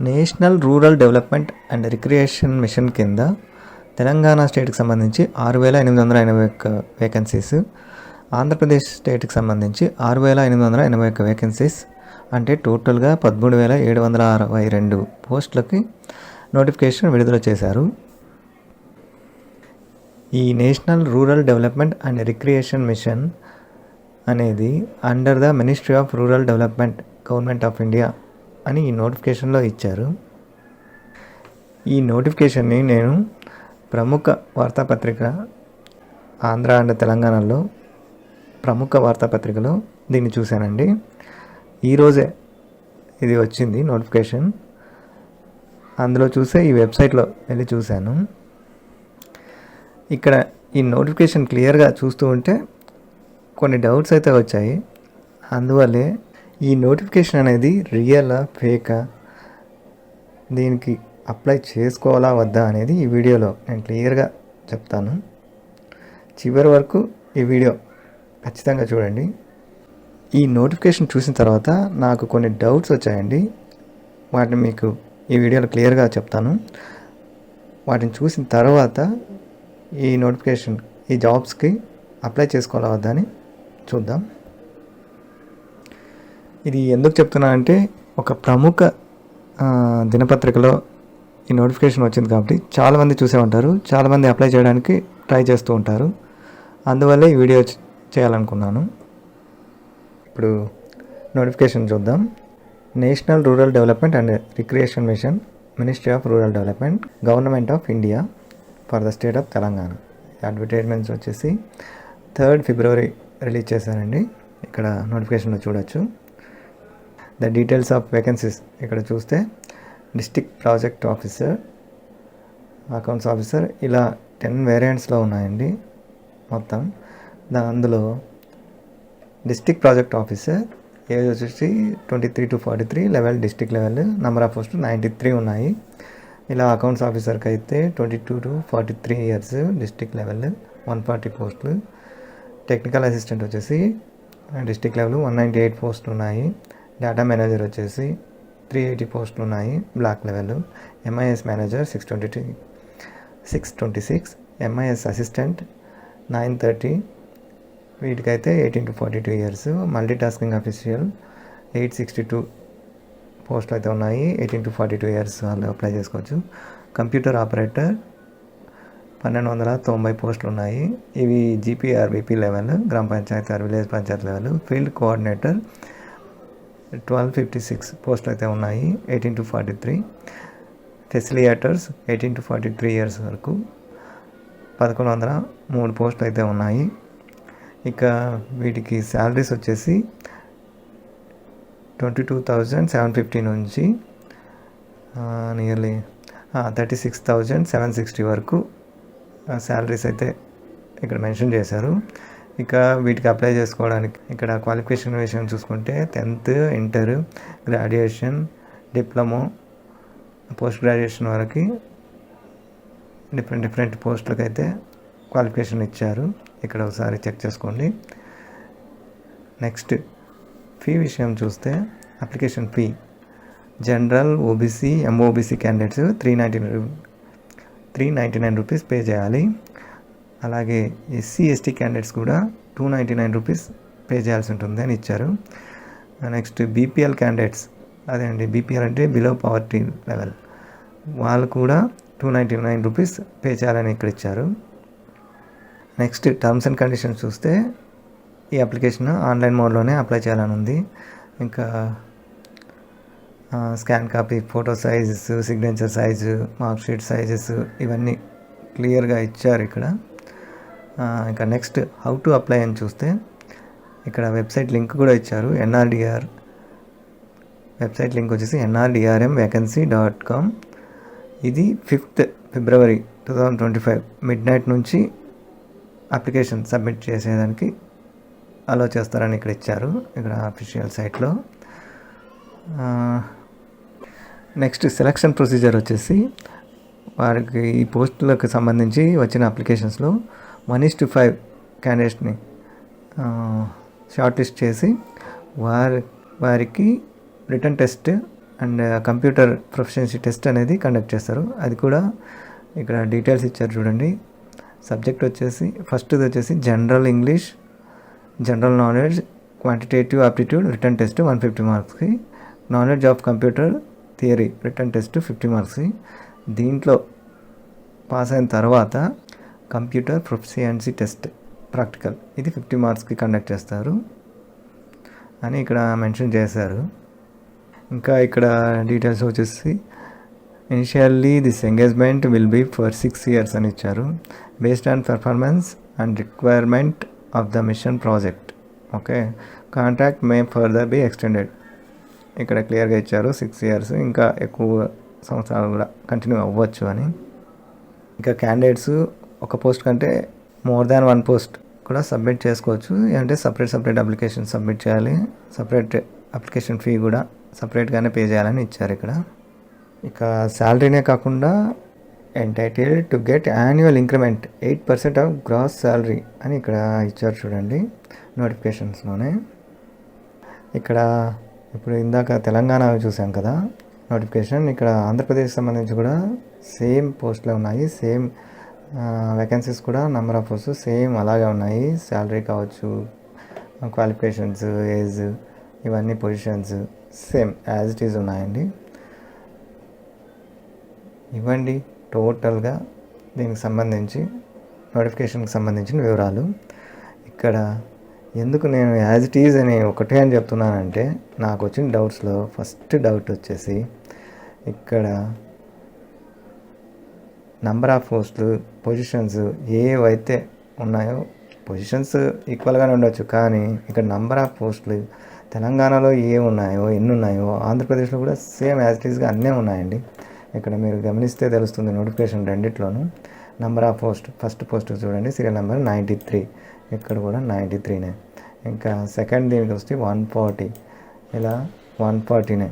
National rural development and recreation mission కింద తెలంగాణ స్టేట్కి సంబంధించి ఆరు వేల ఎనిమిది వందల ఎనభై ఒక్క వేకెన్సీస్ ఆంధ్రప్రదేశ్ స్టేట్కి సంబంధించి ఆరు వేల ఎనిమిది వందల ఎనభై ఒక్క వేకెన్సీస్ అంటే టోటల్గా పదమూడు వేల ఏడు వందల అరవై రెండు పోస్టులకి నోటిఫికేషన్ విడుదల చేశారు. ఈ national rural development and recreation mission అనేది under the ministry of rural development government of India అని ఈ నోటిఫికేషన్లో ఇచ్చారు. ఈ నోటిఫికేషన్ని నేను ప్రముఖ వార్తాపత్రిక ఆంధ్ర అండ్ తెలంగాణలో ప్రముఖ వార్తాపత్రికలో దీన్ని చూశానండి. ఈరోజే ఇది వచ్చింది నోటిఫికేషన్. అందులో చూసే ఈ వెబ్సైట్లో వెళ్ళి చూశాను. ఇక్కడ ఈ నోటిఫికేషన్ క్లియర్గా చూస్తూ ఉంటే కొన్ని డౌట్స్ అయితే వచ్చాయి. అందువల్లే ఈ నోటిఫికేషన్ అనేది రియలా ఫేకా దీనికి అప్లై చేసుకోవాలా వద్దా అనేది ఈ వీడియోలో నేను క్లియర్గా చెప్తాను. చివరి వరకు ఈ వీడియో ఖచ్చితంగా చూడండి. ఈ నోటిఫికేషన్ చూసిన తర్వాత నాకు కొన్ని డౌట్స్ వచ్చాయండి. వాటిని మీకు ఈ వీడియోలో క్లియర్గా చెప్తాను. వాటిని చూసిన తర్వాత ఈ నోటిఫికేషన్ ఈ జాబ్స్కి అప్లై చేసుకోవాలా వద్దా అని చూద్దాం. ఇది ఎందుకు చెప్తున్నా అంటే ఒక ప్రముఖ దినపత్రికలో ఈ నోటిఫికేషన్ వచ్చింది కాబట్టి చాలామంది చూసే ఉంటారు చాలామంది అప్లై చేయడానికి ట్రై చేస్తూ ఉంటారు. అందువల్ల ఈ వీడియో చేయాలనుకున్నాను. ఇప్పుడు నోటిఫికేషన్ చూద్దాం. National rural development and recreation mission ministry of rural development government of India for the state of Telangana. Advertisements వచ్చేసి థర్డ్ ఫిబ్రవరి రిలీజ్ చేశారండి. ఇక్కడ నోటిఫికేషన్లో చూడొచ్చు. ద డీటెయిల్స్ ఆఫ్ వేకెన్సీస్ ఇక్కడ చూస్తే district project officer accounts officer ఇలా ten వేరియంట్స్లో ఉన్నాయండి మొత్తం. దా అందులో డిస్టిక్ ప్రాజెక్ట్ ఆఫీసర్ ఏజ్ వచ్చేసి twenty three to forty three level district level number of post ninety three ఉన్నాయి. ఇలా అకౌంట్స్ ఆఫీసర్కి అయితే twenty two to forty three years district level one forty పోస్టులు టెక్నికల్ అసిస్టెంట్ వచ్చేసి district level one ninety eight పోస్టులు ఉన్నాయి. Data manager వచ్చేసి three eighty పోస్టులు ఉన్నాయి block level MIS manager six twenty three six twenty six MIS assistant nine thirty వీటికైతే eighteen to forty two years multi tasking official eight sixty two పోస్టులు అయితే ఉన్నాయి eighteen to forty two years వాళ్ళు apply చేసుకోవచ్చు. Computer operator పన్నెండు వందల తొంభై పోస్టులు ఉన్నాయి ఇవి జీపీఆర్బీపీ లెవెల్ గ్రామ panchayat or village panchayat level field coordinator twelve fifty six పోస్టులు అయితే ఉన్నాయి eighteen to forty three facilitators eighteen to forty three years వరకు పదకొండు వందల మూడు పోస్టులు అయితే ఉన్నాయి. ఇక వీటికి శాలరీస్ వచ్చేసి twenty two thousand seven fifty నుంచి nearly thirty six thousand seven sixty వరకు శాలరీస్ అయితే ఇక్కడ మెన్షన్ చేశారు. ఇక వీటికి అప్లై చేసుకోవడానికి ఇక్కడ క్వాలిఫికేషన్ విషయం చూసుకుంటే tenth inter graduation diploma post graduation వరకు డిఫరెంట్ డిఫరెంట్ పోస్టులకు అయితే క్వాలిఫికేషన్ ఇచ్చారు. ఇక్కడ ఒకసారి చెక్ చేసుకోండి. నెక్స్ట్ ఫీ విషయం చూస్తే application fee general OBC MOBC candidates three ninety three ninety nine rupees pay చేయాలి. అలాగే ఎస్సీ ఎస్టీ క్యాండిడేట్స్ కూడా two ninety nine rupees pay చేయాల్సి ఉంటుంది అని ఇచ్చారు. నెక్స్ట్ బీపీఎల్ క్యాండిడేట్స్ అదే అండి బీపీఎల్ అంటే బిలో పవర్టీ లెవెల్ వాళ్ళు కూడా two ninety nine rupees pay చేయాలని ఇక్కడ ఇచ్చారు. నెక్స్ట్ టర్మ్స్ అండ్ కండిషన్స్ చూస్తే ఈ అప్లికేషన్ ఆన్లైన్ మోడ్లోనే అప్లై చేయాలని ఉంది. ఇంకా scan copy photo sizes signature size mark sheet sizes ఇవన్నీ క్లియర్గా ఇచ్చారు ఇక్కడ. ఇంకా నెక్స్ట్ హౌ టు అప్లై అని చూస్తే ఇక్కడ వెబ్సైట్ లింక్ కూడా ఇచ్చారు ఎన్ఆర్డిఆర్ వెబ్సైట్ లింక్ వచ్చేసి ఎన్ఆర్డిఆర్ఎం వేకెన్సీ డాట్ కామ్ ఇది fifth February two thousand twenty five midnight నుంచి అప్లికేషన్ సబ్మిట్ చేసేదానికి అలో చేస్తారని ఇక్కడ ఇచ్చారు ఇక్కడ అఫీషియల్ సైట్లో నెక్స్ట్ సెలక్షన్ ప్రొసీజర్ వచ్చేసి వారికి ఈ పోస్టులకు సంబంధించి వచ్చిన అప్లికేషన్స్లో వన్ ఇస్ టు ఫైవ్ క్యాండిడేట్స్ని షార్ట్ లిస్ట్ చేసి వారి వారికి written test and computer proficiency test అనేది కండక్ట్ చేస్తారు. అది కూడా ఇక్కడ డీటెయిల్స్ ఇచ్చారు చూడండి. సబ్జెక్ట్ వచ్చేసి ఫస్ట్ది వచ్చేసి general English general knowledge quantitative aptitude written test one fifty మార్క్స్కి knowledge of computer theory written test fifty మార్క్స్కి దీంట్లో పాస్ అయిన తర్వాత కంప్యూటర్ ప్రొఫిషియన్సీ టెస్ట్ ప్రాక్టికల్. ఇది ఫిఫ్టీ మార్క్స్కి కండక్ట్ చేస్తారు అని ఇక్కడ మెన్షన్ చేశారు. ఇంకా ఇక్కడ డీటెయిల్స్ వచ్చేసి initially this engagement will be for six years అని ఇచ్చారు. Based on performance and requirement of the mission project okay. Contract may further be extended ఇక్కడ క్లియర్గా ఇచ్చారు సిక్స్ ఇయర్స్ ఇంకా ఎక్కువ సంవత్సరాలు కూడా కంటిన్యూ అవ్వచ్చు అని. ఇంకా క్యాండిడేట్స్ ఒక పోస్ట్ కంటే మోర్ దాన్ వన్ పోస్ట్ కూడా సబ్మిట్ చేసుకోవచ్చు. అంటే సపరేట్ సపరేట్ అప్లికేషన్ సబ్మిట్ చేయాలి. సపరేట్ అప్లికేషన్ ఫీ కూడా సపరేట్గానే పే చేయాలని ఇచ్చారు ఇక్కడ. ఇక శాలరీనే కాకుండా entitle to get annual increment eight percent of gross salary అని ఇక్కడ ఇచ్చారు చూడండి నోటిఫికేషన్స్లోనే ఇక్కడ ఇప్పుడు ఇందాక తెలంగాణ చూసాం కదా నోటిఫికేషన్ ఇక్కడ ఆంధ్రప్రదేశ్ సంబంధించి కూడా సేమ్ పోస్ట్లో ఉన్నాయి. సేమ్ వేకెన్సీస్ కూడా నెంబర్ ఆఫ్ పోస్ట్ సేమ్ అలాగే ఉన్నాయి. శాలరీ కావచ్చు క్వాలిఫికేషన్స్ ఏజ్ ఇవన్నీ positions same as it is ఉన్నాయండి. ఇవ్వండి టోటల్గా దీనికి సంబంధించి నోటిఫికేషన్కి సంబంధించిన వివరాలు. ఇక్కడ ఎందుకు నేను యాజ్ ఇట్ ఈజ్ అని ఒకటే అని చెప్తున్నానంటే నాకు వచ్చిన డౌట్స్లో ఫస్ట్ డౌట్ వచ్చేసి ఇక్కడ నంబర్ ఆఫ్ పోస్టులు పొజిషన్స్ ఏవైతే ఉన్నాయో పొజిషన్స్ ఈక్వల్గానే ఉండొచ్చు. కానీ ఇక్కడ నంబర్ ఆఫ్ పోస్టులు తెలంగాణలో ఏ ఉన్నాయో ఎన్ని ఉన్నాయో ఆంధ్రప్రదేశ్లో కూడా సేమ్ యాజ్ ఇట్ అన్నీ ఉన్నాయండి. ఇక్కడ మీరు గమనిస్తే తెలుస్తుంది నోటిఫికేషన్ రెండిట్లోనూ. Number of post first post చూడండి. సీరియల్ నెంబర్ నైంటీ త్రీ ఇక్కడ కూడా నైంటీ త్రీనే ఇంకా సెకండ్ దీనికి వస్తే వన్ ఫార్టీ ఇలా వన్ ఫార్టీనే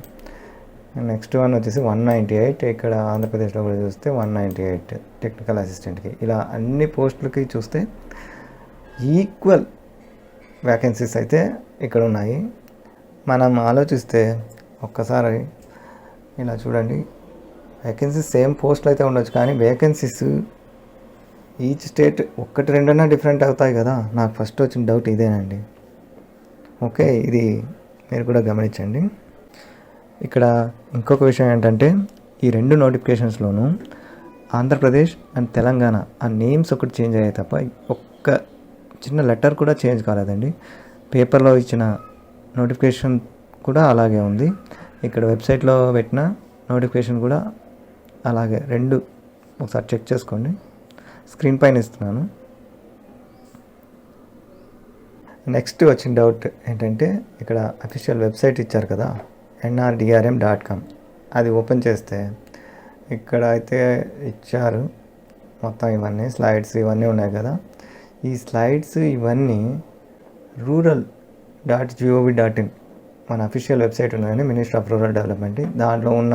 నెక్స్ట్ వన్ వచ్చేసి వన్ నైంటీ ఎయిట్. ఇక్కడ ఆంధ్రప్రదేశ్లో కూడా చూస్తే వన్ నైంటీ ఎయిట్ టెక్నికల్ అసిస్టెంట్కి. ఇలా అన్ని పోస్టులకి చూస్తే ఈక్వల్ వ్యాకెన్సీస్ అయితే ఇక్కడ ఉన్నాయి. మనం ఆలోచిస్తే ఒక్కసారి ఇలా చూడండి. వేకెన్సీస్ సేమ్ పోస్టులు అయితే ఉండొచ్చు కానీ వేకెన్సీస్ ఈచ్ స్టేట్ ఒక్కటి రెండన్నా డిఫరెంట్ అవుతాయి కదా. నాకు ఫస్ట్ వచ్చిన డౌట్ ఇదేనండి. ఓకే ఇది మీరు కూడా గమనించండి. ఇక్కడ ఇంకొక విషయం ఏంటంటే ఈ రెండు నోటిఫికేషన్స్లోనూ ఆంధ్రప్రదేశ్ అండ్ తెలంగాణ ఆ నేమ్స్ ఒకటి చేంజ్ అయ్యాయి తప్ప ఒక్క చిన్న లెటర్ కూడా చేంజ్ కాలేదండి. పేపర్లో ఇచ్చిన నోటిఫికేషన్ కూడా అలాగే ఉంది. ఇక్కడ వెబ్సైట్లో పెట్టిన నోటిఫికేషన్ కూడా అలాగే రెండు ఒకసారి చెక్ చేసుకోండి. స్క్రీన్ పైన ఇస్తున్నాను. నెక్స్ట్ వచ్చిన డౌట్ ఏంటంటే ఇక్కడ అఫీషియల్ వెబ్సైట్ ఇచ్చారు కదా ఎన్ఆర్డిఆర్ఎం డాట్ కామ్ అది ఓపెన్ చేస్తే ఇక్కడ అయితే ఇచ్చారు మొత్తం ఇవన్నీ స్లైడ్స్ ఇవన్నీ ఉన్నాయి కదా. ఈ స్లైడ్స్ ఇవన్నీ rural dot G O V dot in మన అఫీషియల్ వెబ్సైట్ ఉన్నదండి మినిస్టర్ ఆఫ్ రూరల్ డెవలప్మెంట్ దాంట్లో ఉన్న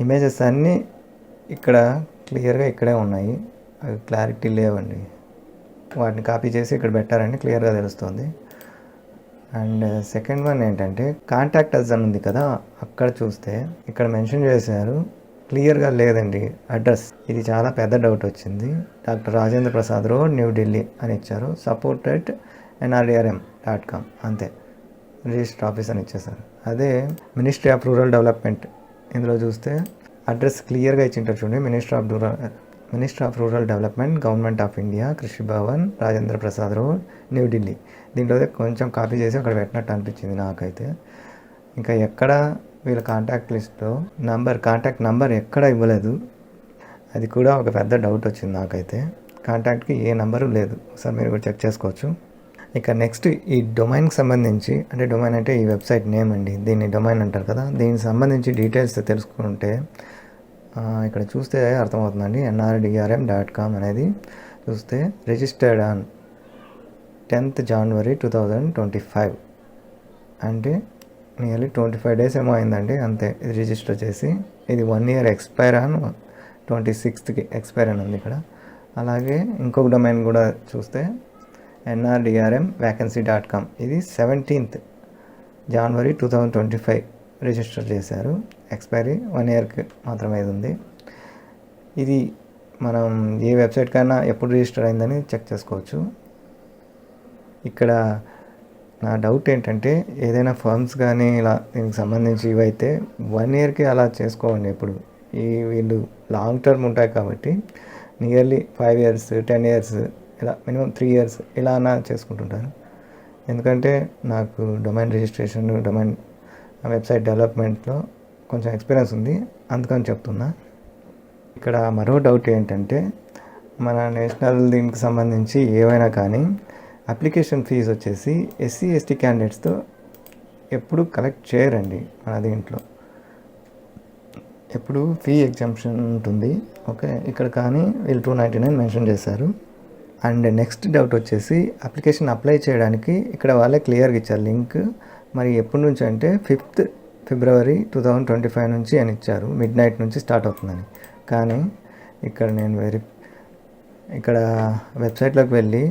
ఇమేజెస్ అన్నీ ఇక్కడ క్లియర్గా ఇక్కడే ఉన్నాయి. అవి క్లారిటీ లేవండి. వాటిని కాపీ చేసి ఇక్కడ పెట్టారని క్లియర్గా తెలుస్తుంది. అండ్ సెకండ్ వన్ ఏంటంటే కాంటాక్ట్ అస్ అని ఉంది కదా అక్కడ చూస్తే ఇక్కడ మెన్షన్ చేశారు క్లియర్గా లేదండి అడ్రస్. ఇది చాలా పెద్ద డౌట్ వచ్చింది. డాక్టర్ రాజేంద్ర ప్రసాద్ రోడ్ న్యూఢిల్లీ అని ఇచ్చారు. సపోర్టెడ్ ఎన్ఆర్డిఆర్ఎం డాట్ కామ్ అంతే. రిజిస్టర్ ఆఫీస్ అని ఇచ్చేసారు అదే మినిస్ట్రీ ఆఫ్ రూరల్ డెవలప్మెంట్ ఇందులో చూస్తే అడ్రస్ క్లియర్గా ఇచ్చింటారు చూడండి minister of rural minister of rural development government of India Krishi Bhavan Rajendra Prasad road New Delhi దీంట్లో కొంచెం కాపీ చేసి అక్కడ పెట్టినట్టు అనిపించింది నాకైతే. ఇంకా ఎక్కడ వీళ్ళ కాంటాక్ట్ లిస్ట్లో నంబర్ కాంటాక్ట్ నంబర్ ఎక్కడ ఇవ్వలేదు. అది కూడా ఒక పెద్ద డౌట్ వచ్చింది నాకైతే. కాంటాక్ట్కి ఏ నంబరు లేదు. సార్ మీరు కూడా చెక్ చేసుకోవచ్చు. ఇక నెక్స్ట్ ఈ డొమైన్కి సంబంధించి అంటే డొమైన్ అంటే ఈ వెబ్సైట్ నేమ్ అండి. దీన్ని డొమైన్ అంటారు కదా. దీనికి సంబంధించి డీటెయిల్స్ తెలుసుకుంటే ఇక్కడ చూస్తే అర్థమవుతుందండి. ఎన్ఆర్డిఆర్ఎం డాట్ కామ్ అనేది చూస్తే registered on tenth January two thousand twenty five అంటే నియర్లీ ట్వంటీ ఫైవ్ డేస్ ఏమో అయిందండి. అంతే ఇది రిజిస్టర్ చేసి ఇది one year expire on twenty సిక్స్త్కి expire అని ఉంది ఇక్కడ. అలాగే ఇంకొక డొమైన్ కూడా చూస్తే ఎన్ఆర్డిఆర్ఎం వ్యాకెన్సీ డాట్ కామ్ ఇది seventeenth January two thousand twenty five register చేశారు. ఎక్స్పైరీ వన్ ఇయర్కి మాత్రమే ఉంది ఇది మనం ఏ వెబ్సైట్ కన్నా ఎప్పుడు రిజిస్టర్ అయిందని చెక్ చేసుకోవచ్చు. ఇక్కడ నా డౌట్ ఏంటంటే ఏదైనా ఫర్మ్స్ కానీ ఇలా దీనికి సంబంధించి ఇవైతే వన్ ఇయర్కి అలా చేసుకోండి ఎప్పుడు. ఈ వీళ్ళు లాంగ్ టర్మ్ ఉంటాయి కాబట్టి nearly five years ten years ఇలా మినిమం త్రీ ఇయర్స్ ఇలా అన్నా చేసుకుంటుంటారు. ఎందుకంటే నాకు డొమైన్ రిజిస్ట్రేషన్ డొమైన్ వెబ్సైట్ డెవలప్మెంట్లో కొంచెం ఎక్స్పీరియన్స్ ఉంది. అందుకని చెప్తున్నా. ఇక్కడ మరో డౌట్ ఏంటంటే మన నేషనల్ దీనికి సంబంధించి ఏవైనా కానీ అప్లికేషన్ ఫీజు వచ్చేసి ఎస్సీ ఎస్టీ క్యాండిడేట్స్తో ఎప్పుడు కలెక్ట్ చేయరండి మన దీంట్లో. ఎప్పుడు ఫీ ఎగ్జామ్షన్ ఉంటుంది. ఓకే ఇక్కడ కానీ వీళ్ళు టూ నైంటీ నైన్ మెన్షన్ చేశారు. అండ్ నెక్స్ట్ డౌట్ వచ్చేసి అప్లికేషన్ అప్లై చేయడానికి ఇక్కడ వాళ్ళే క్లియర్గా ఇచ్చారు లింక్. మరి ఎప్పటి నుంచి అంటే fifth February two thousand twenty five నుంచి అని ఇచ్చారు. మిడ్ నైట్ నుంచి స్టార్ట్ అవుతుందని. కానీ ఇక్కడ నేను వెరీ ఇక్కడ వెబ్సైట్లోకి వెళ్ళి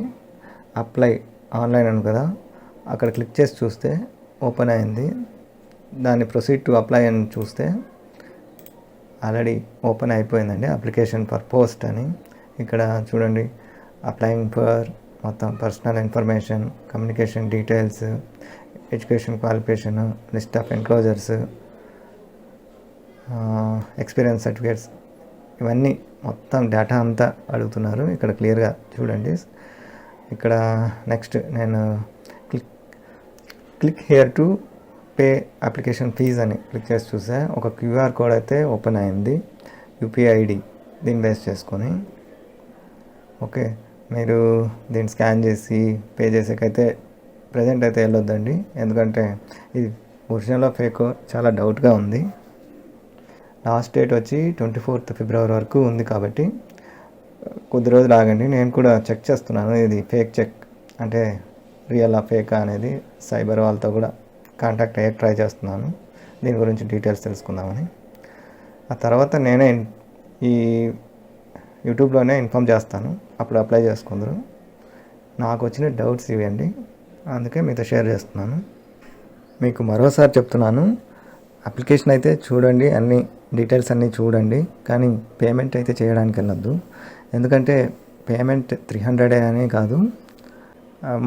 అప్లై ఆన్లైన్ అని కదా అక్కడ క్లిక్ చేసి చూస్తే ఓపెన్ అయింది. దాన్ని ప్రొసీడ్ టు అప్లై అని చూస్తే ఆల్రెడీ ఓపెన్ అయిపోయిందండి అప్లికేషన్ ఫర్ పోస్ట్ అని. ఇక్కడ చూడండి అప్లయింగ్ ఫర్ మొత్తం personal information communication details education qualification list of enclosures experience certificates ఇవన్నీ మొత్తం డేటా అంతా అడుగుతున్నారు. ఇక్కడ క్లియర్గా చూడండి. ఇక్కడ నెక్స్ట్ నేను click click here to pay application fee అని క్లిక్ చేసి చూసా. ఒక క్యూఆర్ కోడ్ అయితే ఓపెన్ అయింది. యూపీఐ ఐడి దీన్ని బేస్ చేసుకొని. ఓకే. మీరు దీన్ని స్కాన్ చేసి పే చేసేకైతే ప్రజెంట్ అయితే వెళ్ళొద్దండి. ఎందుకంటే ఇది ఒరిజినల్ ఫేక్ చాలా డౌట్గా ఉంది. లాస్ట్ డేట్ వచ్చి ట్వంటీ ఫోర్త్ ఫిబ్రవరి వరకు ఉంది కాబట్టి కొద్ది రోజులు ఆగండి. నేను కూడా చెక్ చేస్తున్నాను. ఇది ఫేక్ చెక్ అంటే రియల్ ఆ ఫేక్ అనేది సైబర్ వాళ్ళతో కూడా కాంటాక్ట్ అయ్యే ట్రై చేస్తున్నాను. దీని గురించి డీటెయిల్స్ తెలుసుకుందామని. ఆ తర్వాత నేనే ఈ యూట్యూబ్లోనే ఇన్ఫామ్ చేస్తాను. అప్పుడు అప్లై చేసుకుందరు. నాకు వచ్చిన డౌట్స్ ఇవి అండి అందుకే మీతో షేర్ చేస్తున్నాను. మీకు మరోసారి చెప్తున్నాను అప్లికేషన్ అయితే చూడండి అన్ని డీటెయిల్స్ అన్నీ చూడండి కానీ పేమెంట్ అయితే చేయడానికి వెళ్ళొద్దు. ఎందుకంటే పేమెంట్ త్రీ హండ్రెడే అని కాదు.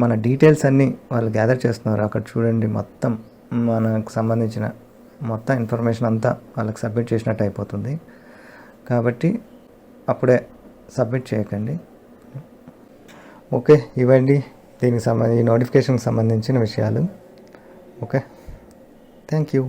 మన డీటెయిల్స్ అన్నీ వాళ్ళు గ్యాదర్ చేస్తున్నారు. అక్కడ చూడండి మొత్తం మనకు సంబంధించిన మొత్తం ఇన్ఫర్మేషన్ అంతా వాళ్ళకి సబ్మిట్ చేసినట్టు అయిపోతుంది. కాబట్టి అప్పుడే సబ్మిట్ చేయకండి. ఓకే ఇవ్వండి. దీనికి సంబంధించి నోటిఫికేషన్కి సంబంధించిన విషయాలు. ఓకే? Thank you